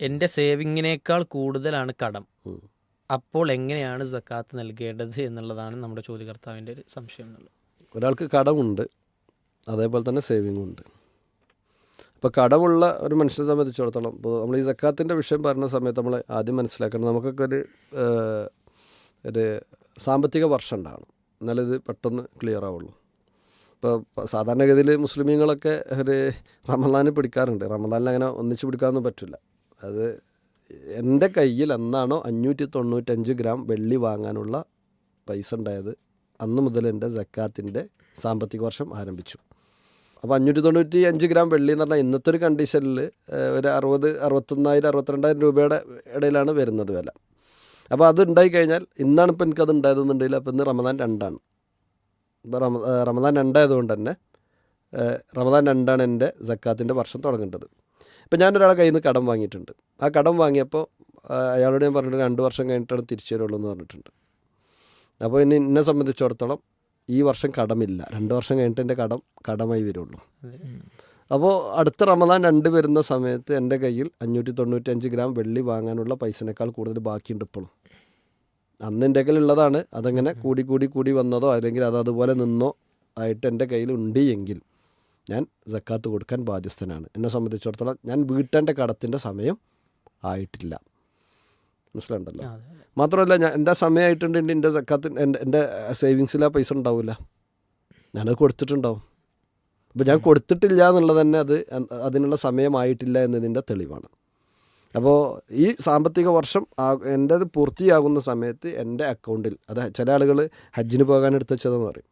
എന്റെ സേവിങ്ങിനേക്കാൾ കൂടുതലാണ് കടം. അപ്പോൾ എങ്ങനെയാണ് സക്കാത്ത് നൽകേണ്ടത് എന്നുള്ളതാണ് നമ്മുടെ ചോദ്യകർത്താവിന്റെ ഒരു സംശയം എന്നുള്ളത്. ഒരാൾക്ക് കടമുണ്ട് അതേപോലെ തന്നെ സേവിങ്ങും ഉണ്ട് അപ്പോൾ കടമുള്ള ഒരു മനുഷ്യനെ സംബന്ധിച്ചിടത്തോളം ഇപ്പോൾ നമ്മൾ ഈ സക്കാത്തിന്റെ വിഷയം പറയുന്ന സമയത്ത് നമ്മൾ ആദ്യം മനസ്സിലാക്കണം നമുക്കൊക്കെ ഒരു ഒരു സാമ്പത്തിക വർഷം ഉണ്ടാവണം. എന്നാലേ ഇത് പെട്ടെന്ന് ക്ലിയർ ആവുള്ളൂ. ഇപ്പോൾ സാധാരണഗതിയിൽ മുസ്ലിമീങ്ങളൊക്കെ ഒരു റമദാന് പിടിക്കാറുണ്ട്. റമദാനിൽ അങ്ങനെ ഒന്നിച്ച് പിടിക്കാനൊന്നും പറ്റില്ല. അത് എന്റെ കയ്യിൽ എന്നാണോ അഞ്ഞൂറ്റി തൊണ്ണൂറ്റഞ്ച് ഗ്രാം വെള്ളി വാങ്ങാനുള്ള പൈസ ഉണ്ടായത്? അന്ന് മുതൽ എന്റെ ജക്കാത്തിന്റെ സാമ്പത്തിക വർഷം ആരംഭിച്ചു. അപ്പോൾ അഞ്ഞൂറ്റി തൊണ്ണൂറ്റി അഞ്ച് ഗ്രാം വെള്ളി എന്ന് പറഞ്ഞാൽ ഇന്നത്തെ ഒരു കണ്ടീഷനിൽ ഒരു അറുപത് അറുപത്തൊന്നായിരം അറുപത്തിരണ്ടായിരം രൂപയുടെ ഇടയിലാണ് വരുന്നത് വില. അപ്പോൾ അത് ഉണ്ടായി കഴിഞ്ഞാൽ ഇന്നാണ് ഇപ്പോൾ എനിക്കത് ഉണ്ടായതെന്നുണ്ടെങ്കിൽ അപ്പോൾ ഇന്ന് റമദാൻ രണ്ടാണ്. ഇപ്പോൾ റമ റമദാൻ രണ്ടായതുകൊണ്ട് തന്നെ റമദാൻ രണ്ടാണ് എന്റെ ജക്കാത്തിന്റെ വർഷം തുടങ്ങേണ്ടത്. ഇപ്പം ഞാനൊരാളെ കയ്യിൽ നിന്ന് കടം വാങ്ങിയിട്ടുണ്ട്. ആ കടം വാങ്ങിയപ്പോൾ അയാളോട് ഞാൻ പറഞ്ഞിട്ട് രണ്ട് വർഷം കഴിഞ്ഞിട്ടാണ് തിരിച്ചു തരുള്ളൂ എന്ന് പറഞ്ഞിട്ടുണ്ട്. അപ്പോൾ ഇനി എന്നെ സംബന്ധിച്ചിടത്തോളം ഈ വർഷം കടമില്ല. രണ്ട് വർഷം കഴിഞ്ഞിട്ട് എന്റെ കടം കടമായി വരുള്ളൂ. അപ്പോൾ അടുത്ത റമദാൻ രണ്ട് വരുന്ന സമയത്ത് എന്റെ കയ്യിൽ അഞ്ഞൂറ്റി തൊണ്ണൂറ്റഞ്ച് ഗ്രാം വെള്ളി വാങ്ങാനുള്ള പൈസനേക്കാൾ കൂടുതൽ ബാക്കിയുണ്ട് ഇപ്പോഴും. അന്ന് എന്റെ കയ്യിലുള്ളതാണ് അതങ്ങനെ കൂടി കൂടി കൂടി വന്നതോ അല്ലെങ്കിൽ അത് അതുപോലെ നിന്നോ ആയിട്ട് എന്റെ കയ്യിൽ ഉണ്ട് എങ്കിൽ ഞാൻ ജക്കാത്ത് കൊടുക്കാൻ ബാധ്യസ്ഥനാണ്. എന്നെ സംബന്ധിച്ചിടത്തോളം ഞാൻ വീട്ടേണ്ട കടത്തിന്റെ സമയം ആയിട്ടില്ല. മനസ്സിലുണ്ടല്ലോ. മാത്രമല്ല ഞാൻ എന്റെ സമയമായിട്ടുണ്ടെങ്കിൽ എന്റെ ജക്കാത്ത് എന്റെ എന്റെ സേവിങ്സിൽ ആ പൈസ ഉണ്ടാവില്ല. ഞാനത് കൊടുത്തിട്ടുണ്ടാവും. അപ്പോൾ ഞാൻ കൊടുത്തിട്ടില്ല എന്നുള്ളത് തന്നെ അത് അതിനുള്ള സമയമായിട്ടില്ല എന്നതിന്റെ തെളിവാണ്. അപ്പോൾ ഈ സാമ്പത്തിക വർഷം ആ എന്റെത് പൂർത്തിയാകുന്ന സമയത്ത് എന്റെ അക്കൗണ്ടിൽ അത് ചില ആളുകൾ ഹജ്ജിന് പോകാൻ എടുത്തുവെച്ചതെന്ന് പറയും.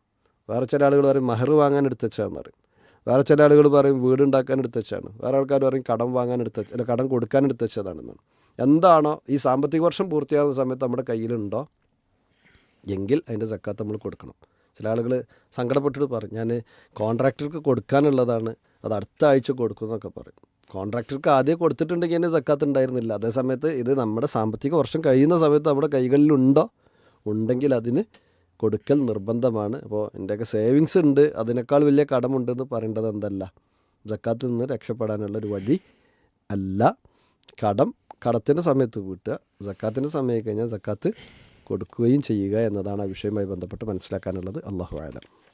വേറെ ചില ആളുകൾ പറയും മഹർ വാങ്ങാൻ എടുത്തുവെച്ചതെന്ന് പറയും. വേറെ ചില ആളുകൾ പറയും വീടുണ്ടാക്കാൻ എടുത്തച്ചാണ് വേറെ ആൾക്കാർ പറയും കടം വാങ്ങാൻ എടുത്ത അല്ല കടം കൊടുക്കാൻ എടുത്തച്ചതാണെന്നാണ് എന്താണോ ഈ സാമ്പത്തിക വർഷം പൂർത്തിയാകുന്ന സമയത്ത് നമ്മുടെ കയ്യിലുണ്ടോ? എങ്കിൽ അതിന്റെ സക്കാത്ത് നമ്മൾ കൊടുക്കണം. ചില ആളുകൾ സങ്കടപ്പെട്ടിട്ട് പറയും ഞാൻ കോൺട്രാക്ടർക്ക് കൊടുക്കാനുള്ളതാണ് അത് അടുത്ത ആഴ്ച കൊടുക്കും എന്നൊക്കെ പറയും. കോൺട്രാക്ടർക്ക് ആദ്യം കൊടുത്തിട്ടുണ്ടെങ്കിൽ തന്നെ സക്കാത്ത് ഉണ്ടായിരുന്നില്ല. അതേ സമയത്ത് ഇത് നമ്മുടെ സാമ്പത്തിക വർഷം കഴിയുന്ന സമയത്ത് നമ്മുടെ കൈകളിലുണ്ടോ? ഉണ്ടെങ്കിൽ അതിന് കൊടുക്കൽ നിർബന്ധമാണ്. അപ്പോൾ എന്റെയൊക്കെ സേവിങ്സ് ഉണ്ട്. അതിനേക്കാൾ വലിയ കടമുണ്ടെന്ന് പറയേണ്ടത് എന്തല്ല. ജക്കാത്തിൽ നിന്ന് രക്ഷപ്പെടാനുള്ള ഒരു വഴി അല്ല. കടം കടത്തിന്റെ സമയത്ത് വീട്ടുക ജക്കാത്തിന്റെ സമയം കഴിഞ്ഞാൽ ജക്കാത്ത് കൊടുക്കുകയും ചെയ്യുക എന്നതാണ് ആ വിഷയവുമായി ബന്ധപ്പെട്ട് മനസ്സിലാക്കാനുള്ളത്. അള്ളാഹു ആലം